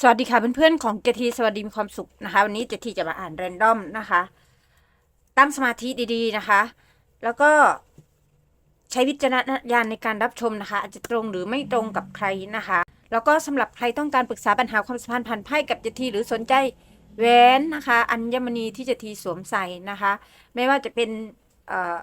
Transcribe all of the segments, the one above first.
สวัสดีค่ะเพื่อนๆของเจทีสวัสดีมีความสุขนะคะ วันนี้เจทีจะมาอ่านแรนดอมนะคะ ตั้งสมาธิดีๆนะคะ แล้วก็ใช้วิจารณญาณในการรับชมนะคะ อาจจะตรงหรือไม่ตรงกับใครนะคะ แล้วก็สำหรับใครต้องการปรึกษาปัญหาความสัมพันธ์ผ่านไพ่กับเจทีหรือสนใจแหวนนะคะ อัญมณีที่เจทีสวมใส่นะคะ ไม่ว่าจะเป็นเอ่อ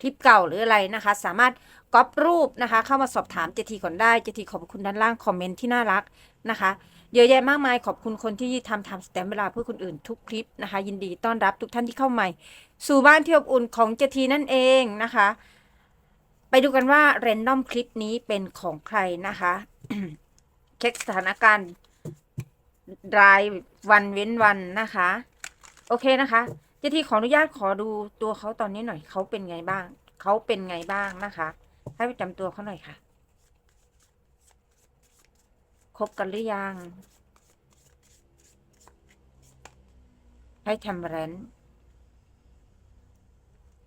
คลิปเก่าหรืออะไรนะคะ สามารถก๊อปรูปนะคะ เข้ามาสอบถามเจทีก่อนได้เจทีขอบคุณด้านล่างคอมเมนต์ที่น่ารักนะคะ เยอะแยะมากมายขอบคุณคนที่ทำทำสแตมเวลาเพื่อคนอื่นทุกคลิปนะคะ ยินดีต้อนรับทุกท่านที่เข้าใหม่ สู่บ้านที่อบอุ่นของเจทีนั่นเองนะคะ ไปดูกันว่าเรนดอมคลิปนี้เป็นของใครนะคะเช็คสถานการณ์รายวันเว้นวันนะคะ โอเคนะคะเจทีขออนุญาตขอดูตัวเขาตอนนี้หน่อยเขาเป็นไงบ้างเขาเป็นไงบ้างนะคะ ให้ประจำตัวเขาหน่อยค่ะ คบกันหรือยังให้ทำแรน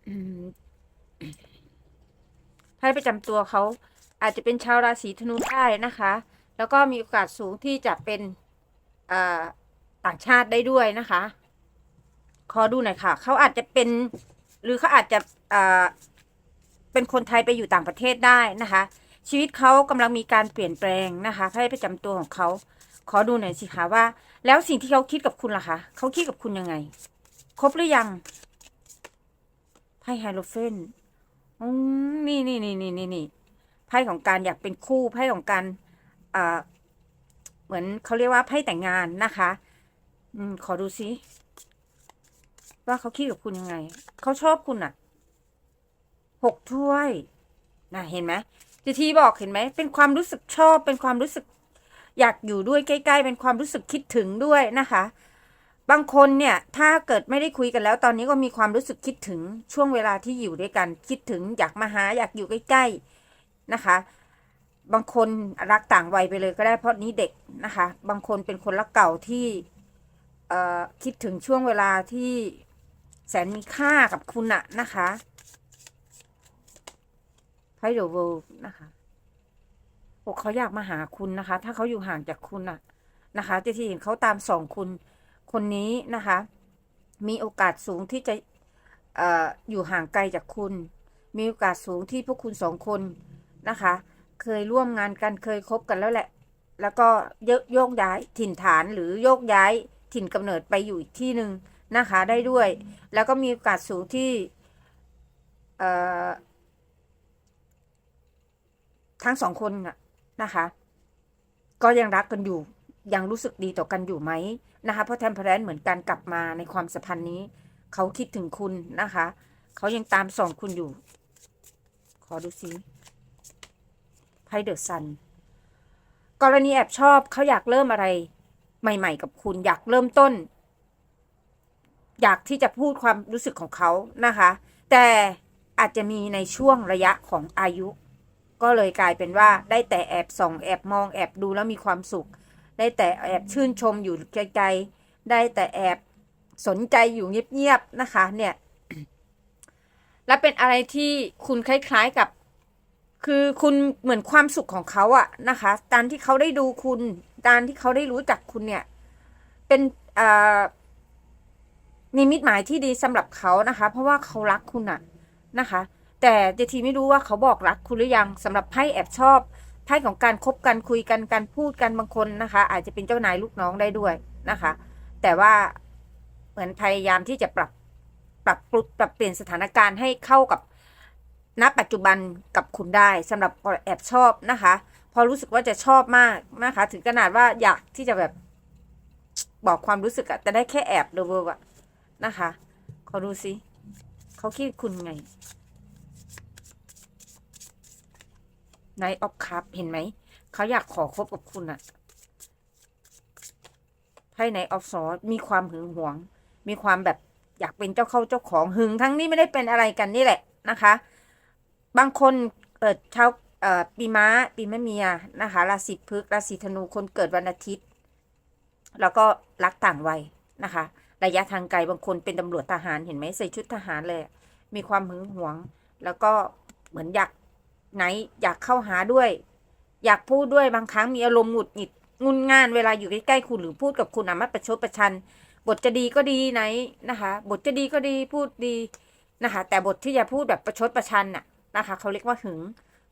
อืมไพ่ประจำตัวเขาอาจจะเป็นชาวราศีธนูได้นะคะ แล้วก็มีโอกาสสูงที่จะเป็นต่างชาติได้ด้วยนะคะ ขอดูหน่อยค่ะ เขาอาจจะเป็น หรือเขาอาจจะเป็นคนไทยไปอยู่ต่างประเทศได้นะคะ ชีวิตเขากำลังมีการเปลี่ยนแปลงนะคะไพ่ประจำตัวของเขา ขอดูหน่อยสิคะว่า แล้วสิ่งที่เขาคิดกับคุณล่ะคะเขาคิดกับคุณยังไง ครบหรือยังไพ่ไฮโลเฟนอืมนี่นี่นี่นี่นี่นี่ไพ่ของการอยากเป็นคู่ไพ่ของการอ่าเหมือนเขาเรียกว่าไพ่แต่งงานนะคะ อืมขอดูซิว่าเขาคิดกับคุณยังไง เขาชอบคุณอะหกถ้วยนะเห็นไหม จีทีบอกเห็นไหมเป็นความรู้สึกชอบ เป็นความรู้สึกอยากอยู่ด้วยใกล้ ๆ เป็นความรู้สึกคิดถึงด้วยนะคะ บางคนเนี่ยถ้าเกิดไม่ได้คุยกันแล้ว ตอนนี้ก็มีความรู้สึกคิดถึงช่วงเวลาที่อยู่ด้วยกัน คิดถึงอยากมาหาอยากอยู่ใกล้ๆนะคะ บางคนรักต่างวัยไปเลยก็ได้เพราะนี้เด็กนะคะ บางคนเป็นคนรักเก่าที่คิดถึงช่วงเวลาที่แสนมีค่ากับคุณอะนะคะ ไพ่เดเวิลด์นะคะโอ้เขาอยากมาหาคุณนะคะ ถ้าเขาอยู่ห่างจากคุณอะนะคะจะที่เห็นเขาตามสองคุณคนนี้นะคะ มีโอกาสสูงที่จะออยู่ห่างไกลจากคุณ มีโอกาสสูงที่พวกคุณสองคนนะคะ เคยร่วมงานกันเคยคบกันแล้วแหละ แล้วก็โยยกย้ายถิ่นฐานหรือโยกย้ายถิ่นกำเนิดไปอยู่อีกที่หนึ่งนะคะได้ด้วย แล้วก็มีโอกาสสูงที่ ทั้งสองคนนะนะคะ ก็ยังรักกันอยู่ ยังรู้สึกดีต่อกันอยู่ไหมนะคะ เพราะแทมเพลนเหมือนการกลับมาในความสัมพันธ์นี้ เขาคิดถึงคุณนะคะ เขายังตามส่องคุณอยู่ ขอดูซิไพ่เดอะซันกรณีแอบชอบเขาอยากเริ่มอะไร ใหม่ ๆ กับคุณอยากเริ่มต้น อยากที่จะพูดความรู้สึกของเขานะคะ แต่อาจจะมีในช่วงระยะของอายุ ก็เลยกลายเป็นว่าได้แต่แอบส่องแอบมองแอบดูแล้วมีความสุข ได้แต่แอบชื่นชมอยู่ไกลๆได้แต่แอบสนใจอยู่เงียบๆนะคะเนี่ย และเป็นอะไรที่คุณคล้ายๆกับ คือคุณเหมือนความสุขของเขาอะนะคะการที่เขาได้ดูคุณการที่เขาได้รู้จักคุณเนี่ย เป็นนิมิตหมายที่ดีสำหรับเขานะคะ เพราะว่าเขารักคุณอะนะคะ แต่เจทีไม่รู้ว่าเขาบอกรักคุณหรือยังสำหรับไพ่แอบชอบไพ่ของการคบกันคุยกันการพูดกันบางคนนะคะ อาจจะเป็นเจ้านายลูกน้องได้ด้วยนะคะ แต่ว่าเหมือนพยายามที่จะปรับปรับปรุปรับเปลี่ยนสถานการณ์ให้เข้ากับณปัจจุบันกับคุณได้สำหรับแอบชอบนะคะ พอรู้สึกว่าจะชอบมากนะคะ ถึงขนาดว่าอยากที่จะแบบบอกความรู้สึกอะแต่ได้แค่แอบเดเวอร์อะนะคะขอดูสิเขาคิดคุณไง n น g h t of Cup เห็นไหม เขาอยากขอคบกับคุณอะไพ่ Knight of Swords มีความหึงหวง มีความแบบอยากเป็นเจ้าเข้าเจ้าของหึงทั้งนี้ไม่ได้เป็นอะไรกันนี่แหละนะคะ บางคนเกิดชาวเอ่อปีม้าปีมะเมียนะคะราศีพฤกษ์ราศีธนูคนเกิดวันอาทิตย์ แล้วก็รักต่างวัยนะคะ ระยะทางไกลบางคนเป็นตำรวจทหารเห็นไหมใส่ชุดทหารเลย มีความหึงหวง แล้วก็เหมือนอยาก ไหนอยากเข้าหาด้วย อยากพูดด้วยบางครั้งมีอารมณ์หงุดหงิดงุนงานเวลาอยู่ใกล้ๆคุณหรือพูดกับคุณอะไม่ประชดประชัน บทจะดีก็ดีไหนนะคะ บทจะดีก็ดีพูดดีนะคะ แต่บทที่จะพูดแบบประชดประชันน่ะนะคะเขาเรียกว่าหึง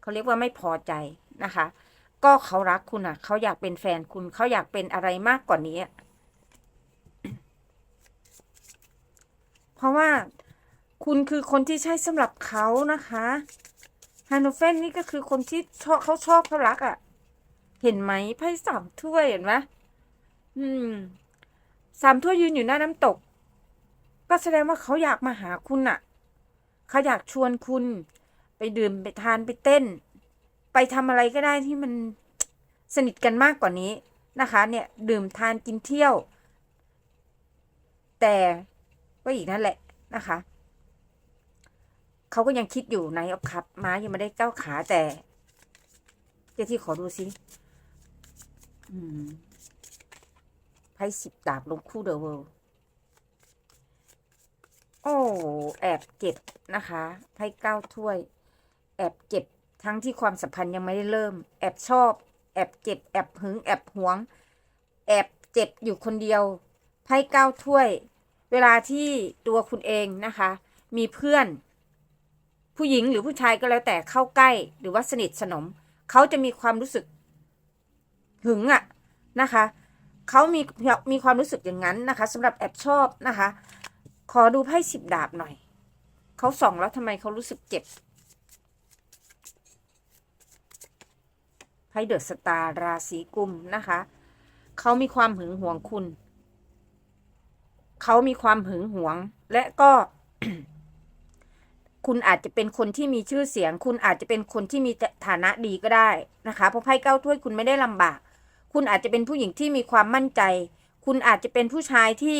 เขาเรียกว่าไม่พอใจนะคะ ก็เขารักคุณอะเขาอยากเป็นแฟนคุณเขาอยากเป็นอะไรมากกว่านี้ เพราะว่าคุณคือคนที่ใช่สำหรับเขานะคะ ฮานโนเฟนนี่ก็คือคนที่ชอบเขาชอบเขารักอะ่ะ เห็นไหมไพ่สามถ้วยเห็นไหมอืมสามถ้วยยืนอยู่หน้าน้ำตก ก็แสดงว่าเขาอยากมาหาคุณอะ่ะเขาอยากชวนคุณ ไปดื่มไปทานไปเต้น ไปทำอะไรก็ได้ที่มันสนิทกันมากกว่านี้นะคะ เนี่ย ดื่มทานกินเที่ยว แต่ก็อีกนั่นแหละนะคะ เขาก็ยังคิดอยู่ในอครับม้ายังไม่ได้ก้าวขาแต่เจ้าที่ขอดูสิไพ่สิบดาบลงคู่เดอะเวิลด์โอ้แอบเจ็บนะคะไพ่เก้าถ้วย แอบเจ็บทั้งที่ความสัมพันธ์ยังไม่ได้เริ่ม แอบชอบ แอบเจ็บ แอบหึง แอบหวง แอบเจ็บอยู่คนเดียวไพ่เก้าถ้วย เวลาที่ตัวคุณเองนะคะ มีเพื่อน ผู้หญิงหรือผู้ชายก็แล้วแต่เข้าใกล้หรือว่าสนิทสนม เขาจะมีความรู้สึกหึงอะนะคะเขามีมีความรู้สึกอย่างนั้นนะคะสำหรับแอบชอบนะคะ ขอดูไพ่สิบดาบหน่อยเขาส่องแล้วทำไมเขารู้สึกเจ็บไพ่เดอะสตาร์ราศีกุมนะคะเขามีความหึงหวงคุณ เขามีความหึงหวง และก็ คุณอาจจะเป็นคนที่มีชื่อเสียง คุณอาจจะเป็นคนที่มีฐานะดีก็ได้นะคะ เพราะไพ่เก้าถ้วยคุณไม่ได้ลำบาก คุณอาจจะเป็นผู้หญิงที่มีความมั่นใจ คุณอาจจะเป็นผู้ชายที่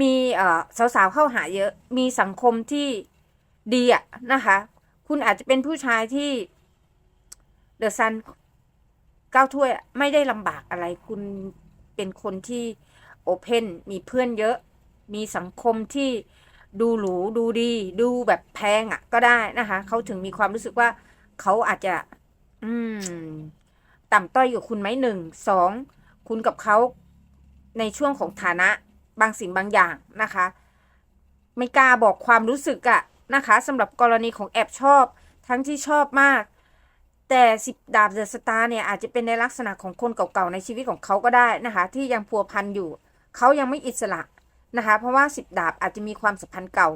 มีเอ่อสาวๆเข้าหาเยอะ มีสังคมที่ดีอะนะคะ คุณอาจจะเป็นผู้ชายที่เดอะซันเก้าถ้วยไม่ได้ลำบากอะไร คุณเป็นคนที่โอเพนมีเพื่อนเยอะ มีสังคมที่ ดูหรูดูดีดูแบบแพงอะ่ะ ก็ได้นะคะเขาถึงมีความรู้สึกว่าเขาอาจจะ อืม ต่ำต้อยกับคุณไหมหนึ่งสองคุณกับเขาในช่วงของฐานะบางสิ่งบางอย่างนะคะ ไม่กล้าบอกความรู้สึกอะนะคะสำหรับกรณีของแอบชอบ ทั้งที่ชอบมาก แต่สิบดาบเดอะสตาร์เนี่ยอาจจะเป็นในลักษณะของคนเก่าๆในชีวิตของเขาก็ได้นะคะ ที่ยังพัวพันอยู่ เขายังไม่อิสระ นะคะ เพราะว่าสิบดาบอาจจะมีความสัมพันธ์เก่า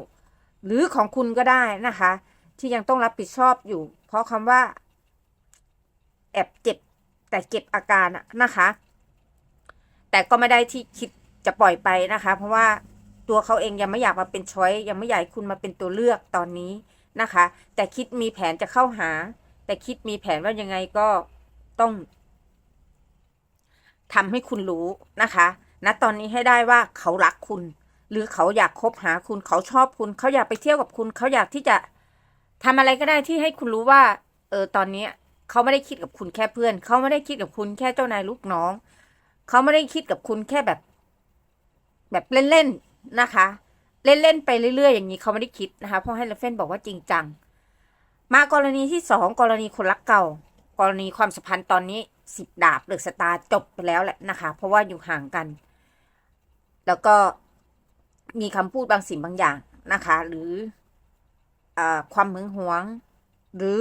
หรือของคุณก็ได้นะคะ ที่ยังต้องรับผิดชอบอยู่ เพราะคำว่า แอบเจ็บ แต่เก็บอาการนะคะ แต่ก็ไม่ได้ที่คิดจะปล่อยไปนะคะ เพราะว่าตัวเขาเองยังไม่อยากมาเป็นช้อยยังไม่อยากให้คุณมาเป็นตัวเลือกตอนนี้นะคะ แต่คิดมีแผนจะเข้าหา แต่คิดมีแผนว่ายังไงก็ต้องทำให้คุณรู้นะคะ ณตอนนี้ให้ได้ว่าเขารักคุณ หรือเขาอยากคบหาคุณเขาชอบคุณ เขาอยากไปเที่ยวกับคุณ เขาอยากที่จะทำอะไรก็ได้ที่ให้คุณรู้ว่า เออตอนนี้เขาไม่ได้คิดกับคุณแค่เพื่อน เขาไม่ได้คิดกับคุณแค่เจ้านายลูกน้อง เขาไม่ได้คิดกับคุณแค่แบบ แบบเล่นๆนะคะ เล่นๆไปเรื่อยๆอย่างนี้เขาไม่ได้คิดนะคะเพราะให้เลเฟนบอกว่าจริงจัง มากรณีที่สองกรณีคนรักเก่า กรณีความสัมพันธ์ตอนนี้สิบดาบหรือสตาร์จบไปแล้วแหละนะคะ เพราะว่าอยู่ห่างกัน แล้วก็มีคำพูดบางสิ่งบางอย่างนะคะ หรืออความหึงหวง หรือ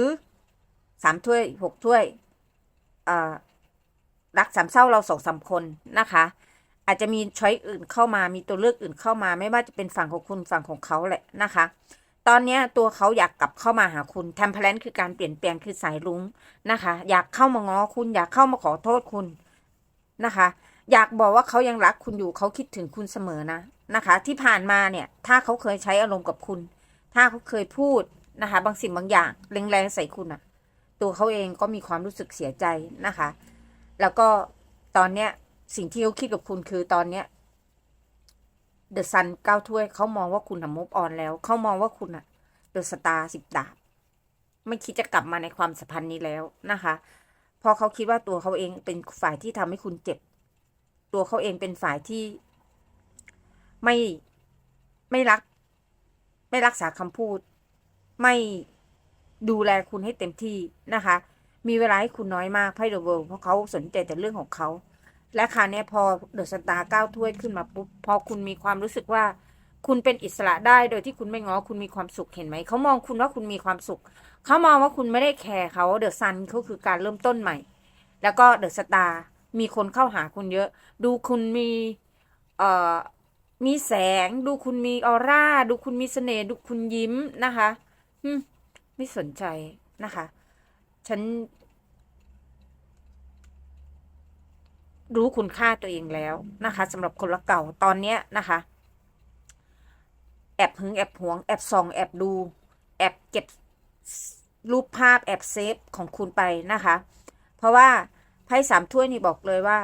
สามถ้วยหกถ้วยรักสามเศร้าเราสองสามคนนะคะ อาจจะมีช้อยอื่นเข้ามามีตัวเลือกอื่นเข้ามา ไม่ว่าจะเป็นฝั่งของคุณฝั่งของเขาแหละนะคะ ตอนนี้ตัวเขาอยากกลับเข้ามาหาคุณแทำแพลนคือการเปลี่ยนแปลงคือสายรุ้งนะคะ อยากเข้ามาง้อคุณ อยากเข้ามาขอโทษคุณนะคะ อยากบอกว่าเขายังรักคุณอยู่เขาคิดถึงคุณเสมอนะนะคะ ที่ผ่านมาเนี่ย ถ้าเขาเคยใช้อารมณ์กับคุณ ถ้าเขาเคยพูดนะคะ บางสิ่งบางอย่างแรงๆใส่คุณอะตัวเขาเองก็มีความรู้สึกเสียใจนะคะ แล้วก็ตอนเนี้ยสิ่งที่เขาคิดกับคุณคือตอนเนี้ยเดอะซันเก้าถ้วยเขามองว่าคุณอะมุฟออนแล้วเขามองว่าคุณอะเดอะสตาร์สิบดาบไม่คิดจะกลับมาในความสัมพันธ์นี้แล้วนะคะพราะเขาคิดว่าตัวเขาเองเป็นฝ่ายที่ทำให้คุณเจ็บ ตัวเขาเองเป็นฝ่ายที่ ไม่ไม่รัก ไม่รักษาคำพูด ไม่ดูแลคุณให้เต็มที่นะคะ มีเวลาให้คุณน้อยมากไพ่เดอะเวิลด์เพราะเขาสนใจแต่เรื่องของเขาและคราวเนี้ยพอเดอะสตาร์ก้าวถ้วยขึ้นมาปุ๊บพอคุณมีความรู้สึกว่า คุณเป็นอิสระได้โดยที่คุณไม่ง้อคุณมีความสุขเห็นไหมเขามองคุณว่าคุณมีความสุขเขามองว่าคุณไม่ได้แคร์เขาเดอะซันเขาคือการเริ่มต้นใหม่ แล้วก็เดอะสตาร์ มีคนเข้าหาคุณเยอะ ดูคุณมีเอ่อมีแสง ดูคุณมีออร่า ดูคุณมีเสน่ห์ดูคุณยิ้มนะคะอืมไม่สนใจนะคะ ฉัน รู้คุณค่าตัวเองแล้วนะคะสำหรับคนรักเก่าตอนเนี้ยนะคะ แอบหึงแอบหวง แอบส่อง แอบดู แอบเก็บรูปภาพแอบเซฟของคุณไปนะคะ เพราะว่า พ่สามถ้วยนี่บอกเลยว่า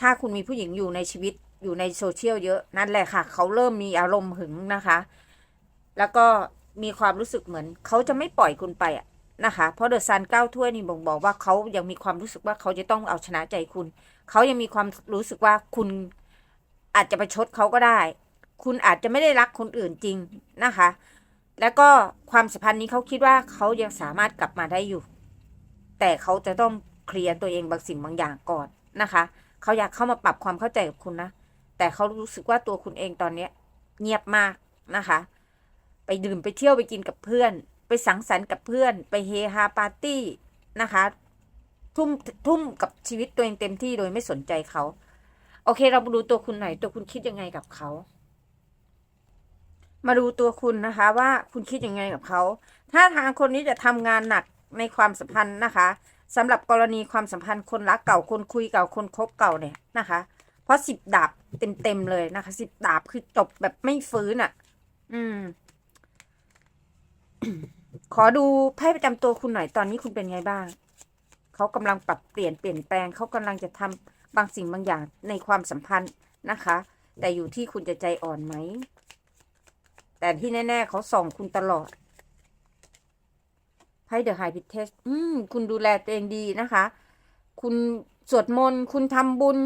ถ้าคุณมีผู้หญิงอยู่ในชีวิตอยู่ในโซเชียลเยอะนั่นแหละค่ะ เขาเริ่มมีอารมณ์หึงนะคะ แล้วก็มีความรู้สึกเหมือน เขาจะไม่ปล่อยคุณไปอะนะคะ เพราะเดอะซันเก้าถ้วยนี่บ่งบอกว่าเขายังมีความรู้สึกว่าเขาจะต้องเอาชนะใจคุณ เขายังมีความรู้สึกว่าคุณอาจจะไปชดเขาก็ได้ คุณอาจจะไม่ได้รักคนอื่นจริงนะคะ แล้วก็ความสัมพันธ์นี้เขาคิดว่าเขายังสามารถกลับมาได้อยู่ แต่เขาจะต้องเคลียร์ตัวเองบางสิ่งบางอย่างก่อนนะคะ เขาอยากเข้ามาปรับความเข้าใจกับคุณนะ แต่เขารู้สึกว่าตัวคุณเองตอนเนี้ยเงียบมากนะคะ ไปดื่มไปเที่ยวไปกินกับเพื่อน ไปสังสรรค์กับเพื่อน ไปเฮฮาปาร์ตี้นะคะ ทุ่มทุ่มกับชีวิตตัวเองเต็มที่โดยไม่สนใจเขา โอเค เรามาดูตัวคุณหน่อยตัวคุณคิดยังไงกับเขามาดูตัวคุณนะคะว่าคุณคิดยังไงกับเขา ถ้าทางคนนี้จะทำงานหนัก ในความสัมพันธ์นะคะสำหรับกรณีความสัมพันธ์คนรักเก่าคนคุยเก่าคนคบเก่าเนี่ยนะคะ เพราะสิบดาบเต็มๆเลยนะคะสิบดาบคือจบแบบไม่ฟื้นอะ่ะ อืม ขอดูไพ่ประจำตัวคุณหน่อยตอนนี้คุณเป็นไงบ้าง เขากำลังปรับเปลี่ยนเปลี่ยนแปลงเขากำลังจะทำบางสิ่งบางอย่างในความสัมพันธ์นะคะ แต่อยู่ที่คุณจะใจอ่อนไหมแต่ที่แน่ ๆ เขาส่องคุณตลอด ไพ่เดอะไฮพิทเทสอืมคุณดูแลตัวเองดีนะคะ คุณสวดมนต์คุณทำบุญ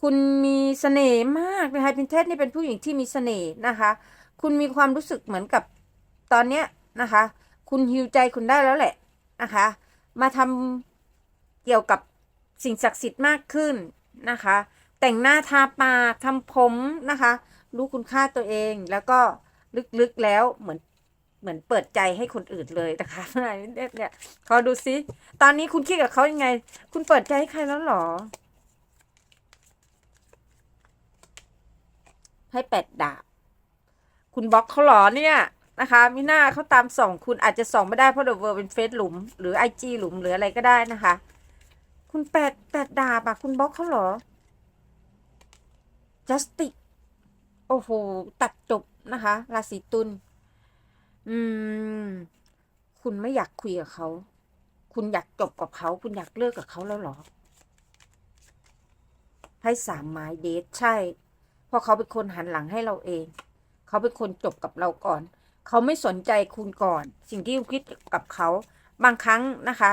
คุณมีเสน่ห์มากเดอะไฮพิทเทสนี่เป็นผู้หญิงที่มีเสน่ห์นะคะ คุณมีความรู้สึกเหมือนกับตอนเนี้ยนะคะ คุณฮิวใจคุณได้แล้วแหละนะคะ มาทำเกี่ยวกับสิ่งศักดิ์สิทธิ์มากขึ้นนะคะ แต่งหน้าทาปากทำผมนะคะ รู้คุณค่าตัวเองแล้วก็ลึกๆแล้วเหมือน เหมือนเปิดใจให้คนอื่นเลยนะคะเนี่ยเนี่ยขอดูซิ ตอนนี้คุณคิดกับเขายังไง คุณเปิดใจให้ใครแล้วหรอให้แปดดาบ คุณบล็อกเขาหรอเนี่ยนะคะมิน่าเขาตามส่องคุณอาจจะส่องไม่ได้เพราะเดอะเวอร์เป็นเฟซหลุม หรือไอจีหลุมหรืออะไรก็ได้นะคะ คุณแปดแปดดาบอะคุณบล็อกเขาหรอจัสติโอ้โห ตัดจบนะคะ ราศีตุล อืม คุณไม่อยากคุยกับเขา คุณอยากจบกับเขา คุณอยากเลิกกับเขาแล้วหรอ ให้สามไม้เดทใช่ เพราะเขาเป็นคนหันหลังให้เราเอง เขาเป็นคนจบกับเราก่อน เขาไม่สนใจคุณก่อน สิ่งที่คุณคิดกับเขา บางครั้งนะคะ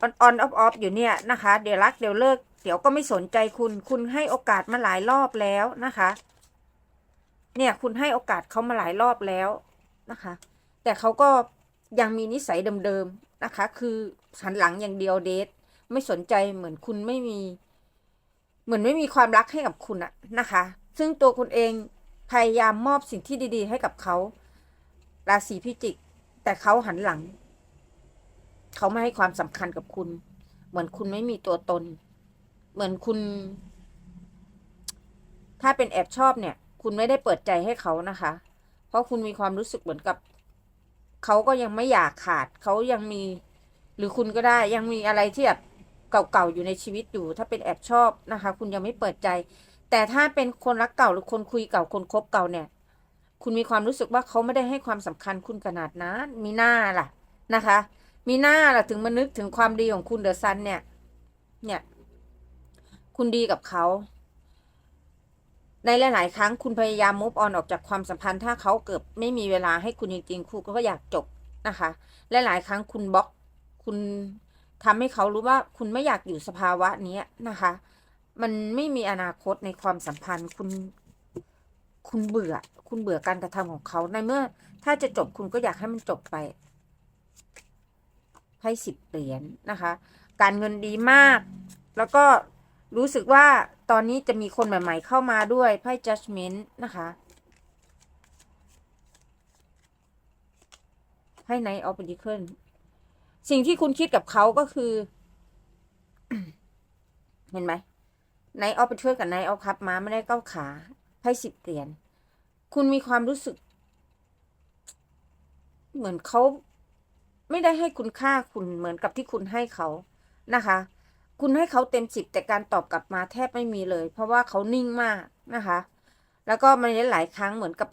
ออนออนออฟออฟอยู่เนี่ยนะคะ เดี๋ยวรักเดี๋ยวเลิก เดี๋ยวก็ไม่สนใจคุณ คุณให้โอกาสมาหลายรอบแล้วนะคะ เนี่ยคุณให้โอกาสเขามาหลายรอบแล้วนะคะ แต่เขาก็ยังมีนิสัยเดิมๆนะคะ คือหันหลังอย่างเดียวเดทไม่สนใจเหมือนคุณไม่มี เหมือนไม่มีความรักให้กับคุณอะนะคะ ซึ่งตัวคุณเองพยายามมอบสิ่งที่ดีๆ ให้กับเขาราศีพิจิก แต่เขาหันหลัง เขาไม่ให้ความสำคัญกับคุณ เหมือนคุณไม่มีตัวตน เหมือนคุณ ถ้าเป็นแอบชอบเนี่ย คุณไม่ได้เปิดใจให้เขานะคะ เพราะคุณมีความรู้สึกเหมือนกับ เขาก็ยังไม่อยากขาดเขายังมี หรือคุณก็ได้ยังมีอะไรที่แบบเก่าๆอยู่ในชีวิตอยู่ ถ้าเป็นแอบชอบนะคะ คุณยังไม่เปิดใจ แต่ถ้าเป็นคนรักเก่าหรือคนคุยเก่าคนคบเก่าเนี่ย คุณมีความรู้สึกว่าเขาไม่ได้ให้ความสำคัญคุณขนาดนั้นมีหน้าล่ะนะคะ มีหน้าล่ะถึงมานึกถึงความดีของคุณเดอะซันเนี่ย เนี่ย คุณดีกับเขา ในหลาย ๆ ครั้งคุณพยายามมุฟออนออกจากความสัมพันธ์ถ้าเขาเกิดไม่มีเวลาให้คุณจริงๆคุณก็อยากจบนะคะและหลายครั้งคุณบล็อก คุณทำให้เขารู้ว่าคุณไม่อยากอยู่สภาวะนี้นะคะ มันไม่มีอนาคตในความสัมพันธ์คุณ คุณเบื่อ คุณเบื่อการกระทำของเขาในเมื่อ ถ้าจะจบคุณก็อยากให้มันจบไปไพ่สิบเหรียญนะคะ การเงินดีมาก แล้วก็ รู้สึกว่าตอนนี้จะมีคนใหม่ ๆ เข้ามาด้วยไพ่ judgment นะคะไพ่ Knight of p e n t a c l e สิ่งที่คุณคิดกับเขาก็คือ เห็นไหม Knight of p e n t a c l e กับ Knight of Cup มาไม่ได้เก้าขาไพ่สิบเหรียญคุณมีความรู้สึก เหมือนเขาไม่ได้ให้คุณค่าคุณเหมือนกับที่คุณให้เขานะคะ คุณให้เขาเต็มสิบแต่การตอบกลับมาแทบไม่มีเลย เพราะว่าเขานิ่งมากนะคะ แล้วก็มันหลายครั้งเหมือนกับ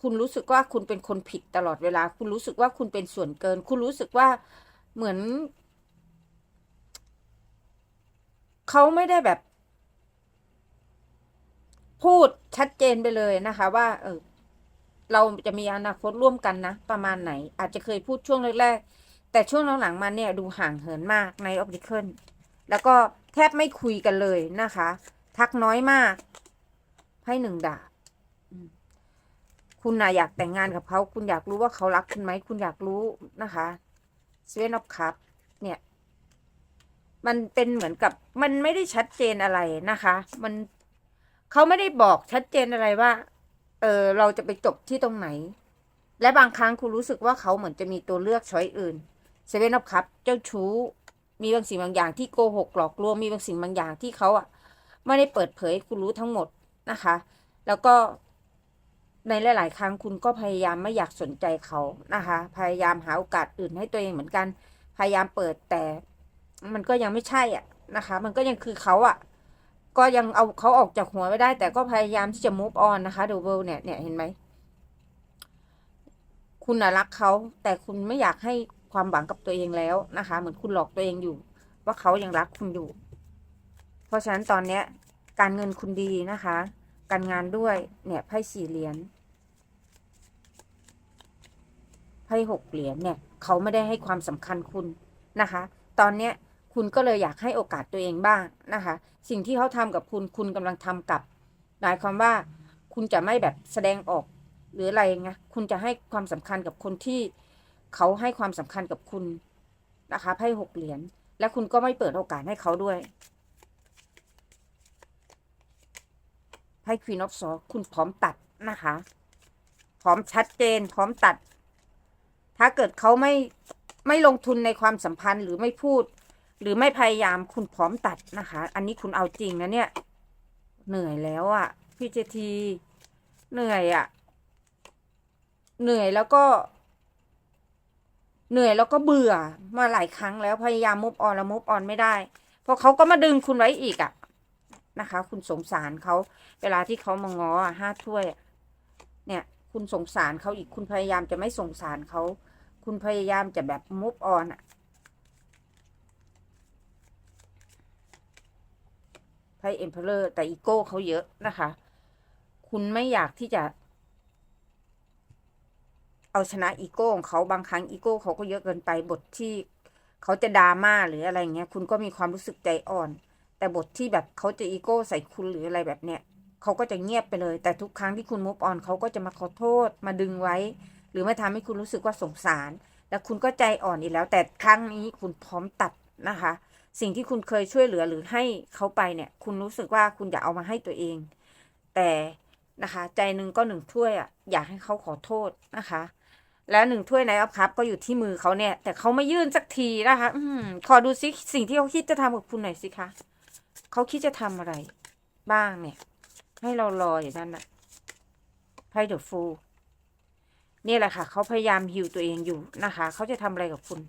คุณรู้สึกว่าคุณเป็นคนผิดตลอดเวลา คุณรู้สึกว่าคุณเป็นส่วนเกิน คุณรู้สึกว่าเหมือน เขาไม่ได้แบบ พูดชัดเจนไปเลยนะคะ ว่า เออเราจะมีอนาคตร่วมกันนะ ประมาณไหน อาจจะเคยพูดช่วงแรกๆแต่ช่วงหลังๆมาเนี่ยดูห่างเหินมากในออปติเคิล แล้วก็แทบไม่คุยกันเลยนะคะ ทักน้อยมากให้หนึ่งดาบคุณนะอยากแต่งงานกับเขาคุณอยากรู้ว่าเขารักคุณไหมคุณอยากรู้นะคะเซเว่นออฟคัพเนี่ย มันเป็นเหมือนกับมันไม่ได้ชัดเจนอะไรนะคะ มันเขาไม่ได้บอกชัดเจนอะไรว่า เออเราจะไปจบที่ตรงไหน และบางครั้งคุณรู้สึกว่าเขาเหมือนจะมีตัวเลือกช้อยอื่นเซเว่นอ p คัพเจ้าชู้ มีบางสิ่งบางอย่างที่โกหกหลอกลวงมีบางสิ่งบางอย่างที่เขาอะไม่ได้เปิดเผยคุณรู้ทั้งหมดนะคะ แล้วก็ในหลาย ๆ ครั้งคุณก็พยายามไม่อยากสนใจเขานะคะ พยายามหาโอกาสอื่นให้ตัวเองเหมือนกัน พยายามเปิดแต่มันก็ยังไม่ใช่อะนะคะ มันก็ยังคือเขาอะ ก็ยังเอาเขาออกจากหัวไม่ได้ แต่ก็พยายามที่จะ move on นะคะดูเบลเนี่ยเนี่ยเห็นไหมคุณรักเขาแต่คุณไม่อยากให้ ความหวังกับตัวเองแล้วนะคะ เหมือนคุณหลอกตัวเองอยู่ ว่าเขายังรักคุณอยู่ เพราะฉะนั้นตอนเนี้ย การเงินคุณดีนะคะ การงานด้วยเนี่ยไพ่สี่เหรียญไพ่หกเหรียญเนี่ย เขาไม่ได้ให้ความสำคัญคุณนะคะ ตอนเนี้ยคุณก็เลยอยากให้โอกาสตัวเองบ้างนะคะ สิ่งที่เขาทำกับคุณคุณกำลังทำกับหมายความว่าคุณจะไม่แบบแสดงออกหรืออะไรเงี้ยคุณจะให้ความสำคัญกับคนที่ เขาให้ความสำคัญกับคุณนะคะไพ่หกเหรียญและคุณก็ไม่เปิดโอกาสให้เขาด้วยไพ่ควีนอฟซอคุณพร้อมตัดนะคะ พร้อมชัดเจน พร้อมตัด ถ้าเกิดเขาไม่ไม่ลงทุนในความสัมพันธ์หรือไม่พูด หรือไม่พยายามคุณพร้อมตัดนะคะ อันนี้คุณเอาจริงนะเนี่ย เหนื่อยแล้วอะ่ะ พี่เจที เหนื่อยอะ่ะ เหนื่อยแล้วก็ เหนื่อยแล้วก็เบื่อมาหลายครั้งแล้วพยายามมุฟออนแล้วมุฟออนไม่ได้ เพราะเขาก็มาดึงคุณไว้อีกอะ่ะนะคะ คุณสงสารเขาเวลาที่เขามางออะห้าถ้วย เนี่ย คุณสงสารเขาอีกคุณพยายามจะไม่สงสารเขาคุณพยายามจะแบบมุฟออนอะไพ่เอ็มเพลเลอร์แต่อีโก้เขาเยอะนะคะ คุณไม่อยากที่จะ เอาชนะอีโก้ของเขาบางครั้งอีโก้เขาก็เยอะเกินไปบทที่เขาจะดราม่าหรืออะไรเงี้ย คุณก็มีความรู้สึกใจอ่อน แต่บทที่แบบเขาจะอีโก้ใส่คุณหรืออะไรแบบเนี้ยเขาก็จะเงียบไปเลย แต่ทุกครั้งที่คุณมุฟออนเขาก็จะมาขอโทษมาดึงไว้ หรือมาทำให้คุณรู้สึกว่าสงสาร แล้วคุณก็ใจอ่อนอีกแล้ว แต่ครั้งนี้คุณพร้อมตัดนะคะ สิ่งที่คุณเคยช่วยเหลือหรือให้เขาไปเนี่ย คุณรู้สึกว่าคุณอยากเอามาให้ตัวเอง แต่นะคะ ใจหนึ่งก็หนึ่งถ้วยอะอยากให้เขาขอโทษนะคะ แล้วหนึ่งถ้วยในอัพคัพก็อยู่ที่มือเขาเนี่ย แต่เขาไม่ยื่นสักทีนะคะ อืมขอดูซิสิ่งที่เขาคิดจะทำกับคุณหน่อยสิคะเขาคิดจะทำอะไร บ้างเนี่ย ให้เรารออย่างนั้นนะไพ่เดอะฟูนี่แหละค่ะ เขาพยายามฮิวตัวเองอยู่นะคะ เขาจะทำอะไรกับคุณ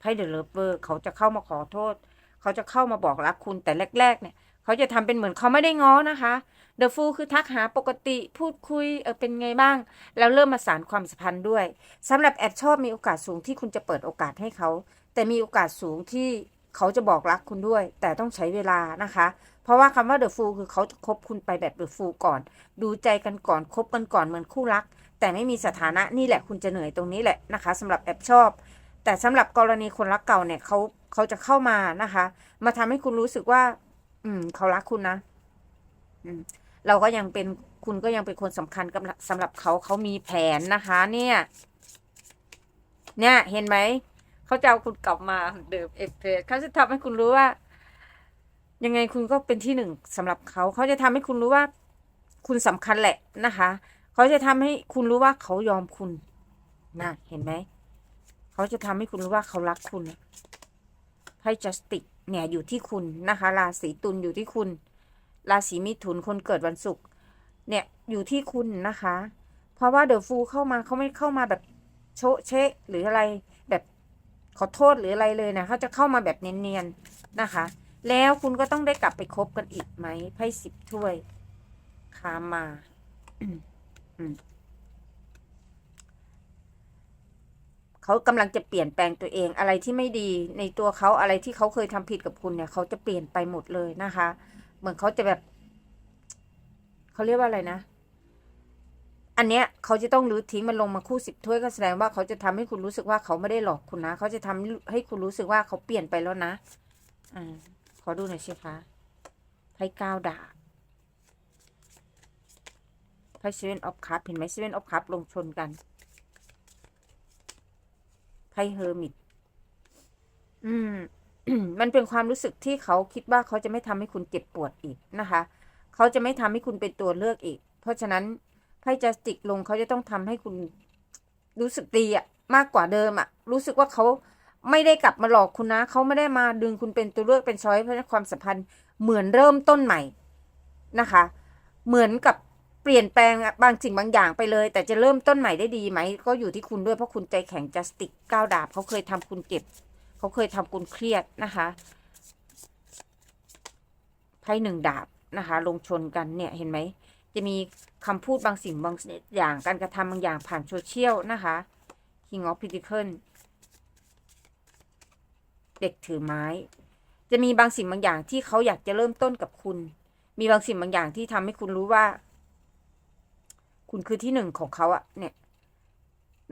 ไพ่เดอะเลิฟเวอร์เขาจะเข้ามาขอโทษ เขาจะเข้ามาบอกรักคุณแต่แรก ๆ เนี่ย เขาจะทำเป็นเหมือนเขาไม่ได้ง้อนะคะเดอะฟูคือทักหาปกติพูดคุยเออเป็นไงบ้าง แล้วเริ่มมาสารความสัมพันธ์ด้วยสำหรับแอดชอบมีโอกาสสูงที่คุณจะเปิดโอกาสให้เขา แต่มีโอกาสสูงที่เขาจะบอกรักคุณด้วย แต่ต้องใช้เวลานะคะ เพราะว่าคำว่าเดอะฟูคือเขาจะคบคุณไปแบบเดอะฟูก่อน ดูใจกันก่อนคบกันก่อนเหมือนคู่รัก แต่ไม่มีสถานะนี่แหละคุณจะเหนื่อยตรงนี้แหละนะคะสำหรับแอบชอบ แต่สำหรับกรณีคนรักเก่าเนี่ยเขาเขาจะเข้ามานะคะ มาทำให้คุณรู้สึกว่า อืม เขารักคุณนะอืม เราก็ยังเป็นคุณก็ยังเป็นคนสำคัญกับสำหรับเขาเขามีแผนนะคะ เนี่ย เนี่ย เห็นไหมเขาจะเอาคุณกลับมาเดิมเอฟเพเขาจะทำให้คุณรู้ว่า ยังไงคุณก็เป็นที่หนึ่งสำหรับเขาเขาจะทำให้คุณรู้ว่า คุณสำคัญแหละนะคะเขาจะทำให้คุณรู้ว่าเขายอมคุณนะเห็นไหมเขาจะทำให้คุณรู้ว่าเขารักคุณไพ่จัสติก เนี่ยอยู่ที่คุณนะคะ ราศีตุลอยู่ที่คุณ ราศีมิถุนคนเกิดวันศุกร์เนี่ยอยู่ที่คุณนะคะ เพราะว่าเดอะฟูเข้ามาเขาไม่เข้ามาแบบโชะเชะหรืออะไรแบบขอโทษหรืออะไรเลยนะเขาจะเข้ามาแบบเนียนๆนะคะ แล้วคุณก็ต้องได้กลับไปคบกันอีกไหมไพ่สิบถ้วยคามาอืมอืม เขากำลังจะเปลี่ยนแปลงตัวเองอะไรที่ไม่ดีในตัวเขาอะไรที่เขาเคยทำผิดกับคุณเนี่ยเขาจะเปลี่ยนไปหมดเลยนะคะ เหมือนเขาจะแบบเขาเรียกว่าอะไรนะ อันเนี้ยเขาจะต้องรื้อทิ้งมันลงมาคู่สิบถ้วยก็แสดงว่าเขาจะทำให้คุณรู้สึกว่าเขาไม่ได้หลอกคุณนะเขาจะทำให้คุณรู้สึกว่าเขาเปลี่ยนไปแล้วนะอ่าขอดูหน่อยสิคะไพ่ก้าวดาบไพ่เซเว่นออฟคัพเห็นไหมเซเว่นออฟคัพลงชนกัน ไพ่เฮอร์มิตอืมมันเป็นความรู้สึกที่เขาคิดว่าเขาจะไม่ทำให้คุณเจ็บปวดอีกนะคะ เขาจะไม่ทำให้คุณเป็นตัวเลือกอีก เพราะฉะนั้นไพ่จัสติกลงเขาจะต้องทำให้คุณรู้สึกดีอะมากกว่าเดิมอะรู้สึกว่าเขาไม่ได้กลับมาหลอกคุณนะ เขาไม่ได้มาดึงคุณเป็นตัวเลือกเป็นช้อยเพราะความสัมพันธ์เหมือนเริ่มต้นใหม่นะคะ เหมือนกับ เปลี่ยนแปลงบางสิ่งบางอย่างไปเลย แต่จะเริ่มต้นใหม่ได้ดีไหม ก็อยู่ที่คุณด้วยเพราะคุณใจแข็งจัสติกก้าวดาบเขาเคยทำคุณเจ็บเขาเคยทำคุณเครียดนะคะไพ่หนึ่งดาบนะคะ ลงชนกันเนี่ยเห็นไหมจะมีคำพูดบางสิ่งบางอย่างการกระทำบางอย่างผ่านโซเชียลนะคะ King of Pentacles เด็กถือไม้ จะมีบางสิ่งบางอย่างที่เขาอยากจะเริ่มต้นกับคุณ มีบางสิ่งบางอย่างที่ทำให้คุณรู้ว่า คุณคือที่หนึ่งของเขาอะเนี่ย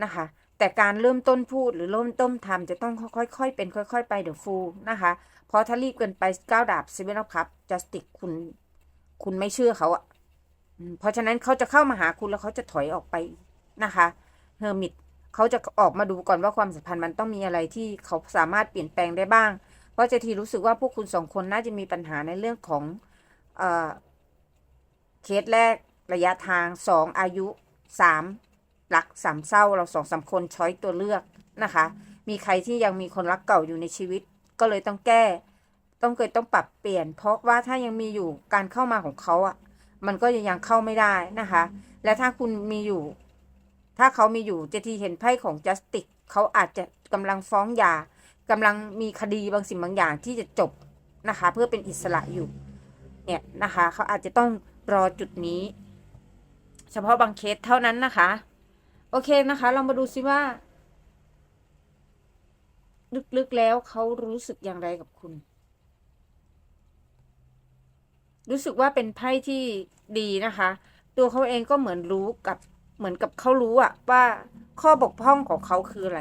นะคะ แต่การเริ่มต้นพูดหรือเริ่มต้นทำจะต้องค่อยๆ เป็นค่อย ๆ ไปเดี๋ยวฟูนะคะ เพราะถ้ารีบเกินไปก้าวดาบเซเว่นออฟคัพจัสติกคุณ คุณไม่เชื่อเขาอะเพราะฉะนั้นเขาจะเข้ามาหาคุณแล้วเขาจะถอยออกไปนะคะเฮอร์มิตเขาจะออกมาดูก่อนว่าความสัมพันธ์มันต้องมีอะไรที่เขาสามารถเปลี่ยนแปลงได้บ้าง เพราะเจทีรู้สึกว่าพวกคุณสองคนน่าจะมีปัญหาในเรื่องของ เอ่อ เคสแรก ระยะทางสองอายุสามรักสามเศร้าเราสองสามคนช้อยตัวเลือกนะคะ มีใครที่ยังมีคนรักเก่าอยู่ในชีวิต ก็เลยต้องแก้ ต้องเกิดต้องปรับเปลี่ยน เพราะว่าถ้ายังมีอยู่การเข้ามาของเขาอะ มันก็ยังเข้าไม่ได้นะคะ และถ้าคุณมีอยู่ ถ้าเขามีอยู่เจทีเห็นไพ่ของจัสติกเขาอาจจะกำลังฟ้องหย่ากำลังมีคดีบางสิ่งบางอย่างที่จะจบนะคะ เพื่อเป็นอิสระอยู่ เนี่ยนะคะ เขาอาจจะต้องรอจุดนี้ เฉพาะบางเคสเท่านั้นนะคะ โอเคนะคะ เรามาดูซิว่า ลึกๆแล้วเขารู้สึกอย่างไรกับคุณ รู้สึกว่าเป็นไพ่ที่ดีนะคะ ตัวเขาเองก็เหมือนรู้กับเหมือนกับเขารู้อะว่าข้อบกพร่องของเขาคืออะไร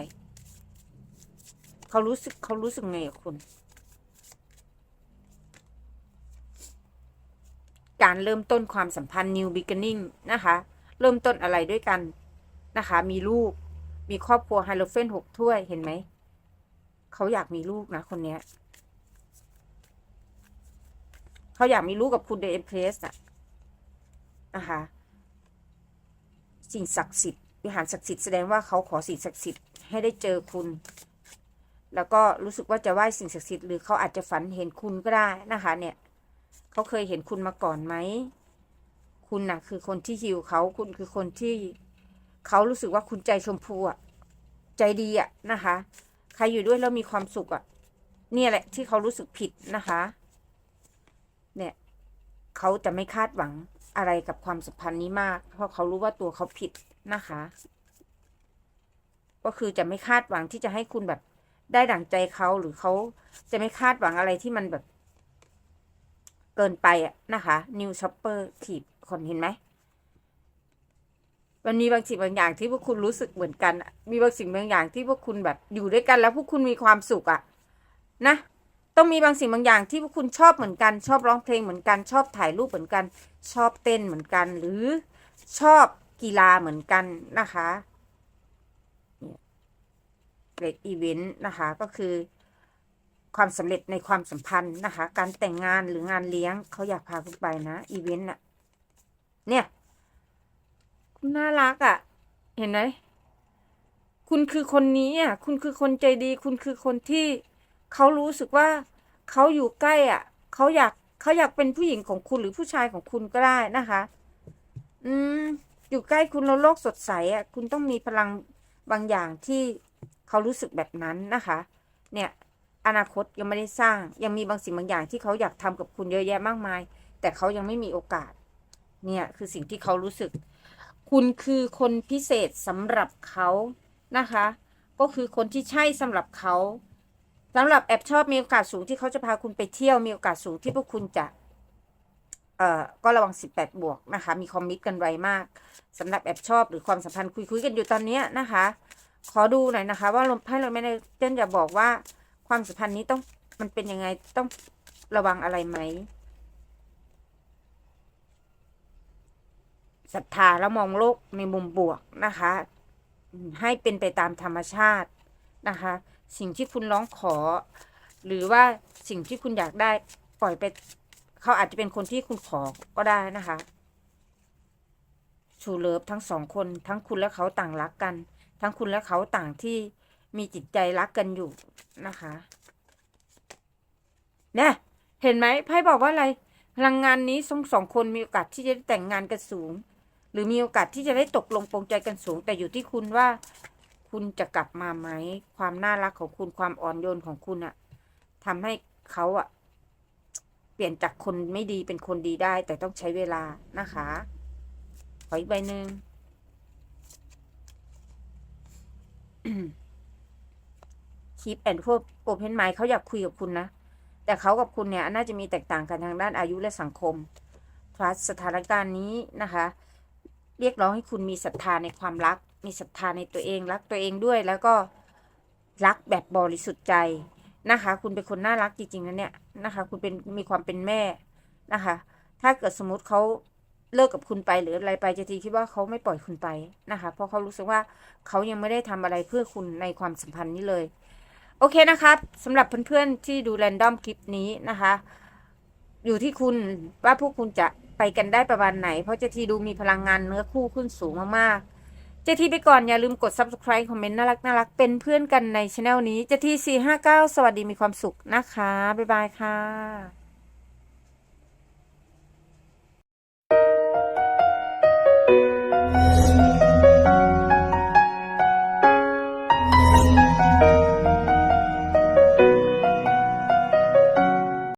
เขารู้สึกเขารู้สึกไงกับคุณ การเริ่มต้นความสัมพันธ์ new beginning นะคะ เริ่มต้นอะไรด้วยกันนะคะ มีลูก มีครอบครัวไฮโลเฟนหกถ้วยเห็นไหม เขาอยากมีลูกนะคนเนี้ย เขาอยากมีลูกกับคุณเดเอ็มเพรสอะนะคะ สิ่งศักดิ์สิทธิ์วิหารศักดิ์สิทธิ์แสดงว่าเขาขอสิ่งศักดิ์สิทธิ์ให้ได้เจอคุณ แล้วก็รู้สึกว่าจะไหว้สิ่งศักดิ์สิทธิ์หรือเขาอาจจะฝันเห็นคุณก็ได้นะคะเนี่ย เขาเคยเห็นคุณมาก่อนไหม คุณน่ะ คือคนที่ฮิวเขาคุณคือคนที่เขารู้สึกว่าคุณใจชมพูอะใจดีอะนะคะ ใครอยู่ด้วยแล้วมีความสุขอะเนี่ยแหละ ที่เขารู้สึกผิดนะคะ เนี่ยเขาจะไม่คาดหวังอะไรกับความสัมพันธ์นี้มาก เพราะเขารู้ว่าตัวเขาผิดนะคะ ก็คือจะไม่คาดหวังที่จะให้คุณแบบได้ดั่งใจเขาหรือเขาจะไม่คาดหวังอะไรที่มันแบบ กินไปอะนะคะ New Shopper ถีบคนเห็นไหมมันมีบางสิ่งบางอย่างที่พวกคุณรู้สึกเหมือนกัน มีบางสิ่งบางอย่างที่พวกคุณแบบอยู่ด้วยกัน แล้วพวกคุณมีความสุขอะนะ ต้องมีบางสิ่งบางอย่างที่พวกคุณชอบเหมือนกัน ชอบร้องเพลงเหมือนกัน ชอบถ่ายรูปเหมือนกัน ชอบเต้นเหมือนกัน หรือชอบกีฬาเหมือนกันนะคะเร็จอีเวนต์นะคะ ก็คือ ความสำเร็จในความสัมพันธ์นะคะ การแต่งงานหรืองานเลี้ยงเขาอยากพาคุณไปนะอีเวนต์น่ะเนี่ยคุณน่ารักอะ่ะเห็นไหมคุณคือคนนี้อะ คุณคือคนใจดี คุณคือคนที่เขารู้สึกว่าเขาอยู่ใกล้อะเขาอยากเขาอยากเป็นผู้หญิงของคุณหรือผู้ชายของคุณก็ได้นะคะ อืม อยู่ใกล้คุณแล้วโลกสดใสอะ คุณต้องมีพลังบางอย่างที่เขารู้สึกแบบนั้นนะคะ เนี่ย อนาคตยังไม่ได้สร้าง ยังมีบางสิ่งบางอย่างที่เขาอยากทำกับคุณเยอะแยะมากมาย แต่เขายังไม่มีโอกาส เนี่ยคือสิ่งที่เขารู้สึก คุณคือคนพิเศษสำหรับเขานะคะ ก็คือคนที่ใช่สำหรับเขาสำหรับแอบชอบมีโอกาสสูงที่เขาจะพาคุณไปเที่ยวมีโอกาสสูงที่พวกคุณจะเอ่อก็ระวัง 18 บวกนะคะ มีคอมมิตกันไวมากสำหรับแอบชอบหรือความสัมพันธ์คุยคุยกันอยู่ตอนเนี้ยนะคะ ขอดูหน่อยนะคะ ว่าลมไพ่ลมไม่เต้นจะบอกว่า ความสัมพันธ์นี้ต้องมันเป็นยังไงต้องระวังอะไรไหมศรัทธาแล้วมองโลกในมุมบวกนะคะ ให้เป็นไปตามธรรมชาตินะคะ สิ่งที่คุณร้องขอ หรือว่าสิ่งที่คุณอยากได้ปล่อยไปเขาอาจจะเป็นคนที่คุณขอก็ได้นะคะชูเลิฟทั้งสองคน ทั้งคุณและเขาต่างรักกัน ทั้งคุณและเขาต่างที่ มีจิตใจรักกันอยู่นะคะเนี่ยเห็นไหมไพ่บอกว่าอะไร พลังงานนี้สองสองคนมีโอกาสที่จะได้แต่งงานกันสูง หรือมีโอกาสที่จะได้ตกลงปรงใจกันสูง แต่อยู่ที่คุณว่า คุณจะกลับมาไหม ความน่ารักของคุณความอ่อนโยนของคุณอะทำให้เขาอะเปลี่ยนจากคนไม่ดีเป็นคนดีได้ แต่ต้องใช้เวลานะคะ ขออีกใบหนึ่ง คีปแอนด์พวกโอเพนไมเขาอยากคุยกับคุณนะ แต่เขากับคุณเนี่ย น่าจะมีแตกต่างกันทางด้านอายุและสังคมพลัสสถานการณ์นี้นะคะ เรียกร้องให้คุณมีศรัทธาในความรัก มีศรัทธาในตัวเองรักตัวเองด้วย แล้วก็รักแบบบริสุทธิ์ใจนะคะ คุณเป็นคนน่ารักจริงๆนะเนี่ยนะคะ คุณเป็นมีความเป็นแม่นะคะ ถ้าเกิดสมมติเขาเลิกกับคุณไปหรืออะไรไปจะทีคิดว่าเขาไม่ปล่อยคุณไปนะคะ เพราะเขารู้สึกว่าเขายังไม่ได้ทำอะไรเพื่อคุณในความสัมพันธ์นี้เลย โอเคนะครับสำหรับเพื่อนๆที่ดูแรนดอมคลิปนี้นะคะ อยู่ที่คุณว่าพวกคุณจะไปกันได้ประมาณไหน เพราะเจทีดูมีพลังงานเนื้อคู่ขึ้นสูงมากๆเจทีไปก่อนอย่าลืมกด subscribe คอมเมนต์น่ารักน่ารักเป็นเพื่อนกันในช anel นี้เจที459 สวัสดีมีความสุขนะคะ บ๊ายบายค่ะ